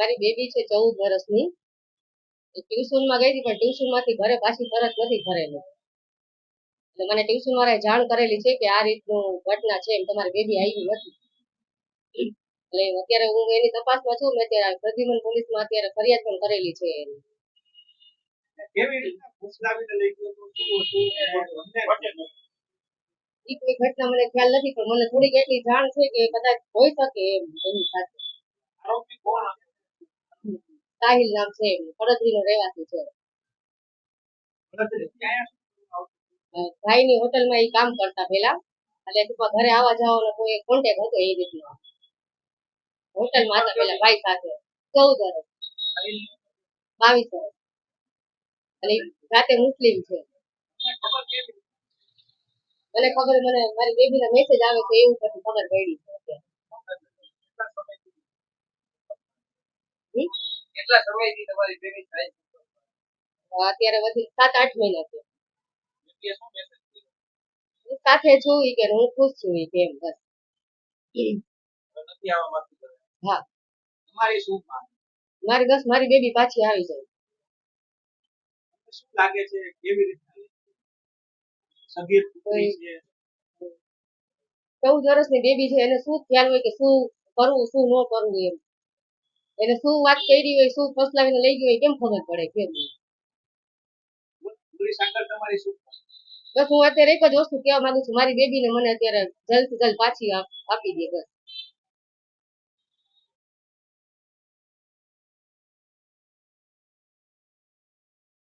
મારી બેબી છે ચૌદ વર્ષની. ટ્યુશનમાં ગઈ હતી પણ ટ્યુશનમાંથી ઘરે પાછી તરત નથી ભરેલી એટલે મને ટ્યુશન વાળાએ જાણ કરેલી છે કે આ રીતનું ઘટના છે એમ તમારી બેબી આવી નથી. એટલે અત્યારે હું એની તપાસમાં છું મેં અત્યારે પ્રદ્યુમન પોલીસમાં અત્યારે ફરિયાદ પણ કરેલી છે એની. ઈ કોઈ ઘટના મને ખ્યાલ નથી પણ મને થોડીક એટલી જાણ છે કે કદાચ હોઈ શકે એમ એની સાથે. આરોપી કોણ? સાહિલ નામ છે પડદરી નો રહેવાસી છે. ભાઈ ની હોટલમાં એ કામ કરતા પેલા એટલે ટૂંકમાં ઘરે આવવા જવાનો કોઈ કોન્ટેક હતો એ રીતનો. હોટલમાં હતા પેલા ભાઈ સાથે ચૌદ વર્ષ બાવીસ વર્ષ અને જાતે મુસ્લિમ છે. મને ખબર મને મારી બેબી ના મેસેજ આવે છે એવું પછી ખબર પડી છે કેટલા સમયથી તમારી બેબી થાય છે? અત્યારે વધી સાત આઠ મહિના છે વ્યક્તિએ શું message કર્યો? હું સાથે જોઈ કે હું ખુશ છું એ કેમ બસ. હા તમારી શું? મારી બસ મારી બેબી પાછી આવી જાય શું લાગે છે કેવી રીતે સગીર છે ચૌદ વર્ષની બેબી છે એને શું ખ્યાલ હોય કે શું કરવું શું ન કરવું એમ એને શું વાત કરી હોય શું ફસલાવીને લઈ ગયું હોય કેમ ખબર પડે માંગ? બસ હું અત્યારે એક જ વસ્તુ કહેવા માંગુ છું. મારી બેબીને મને અત્યારે જલ્દ જલ્દ પાછી આપી દે બસ.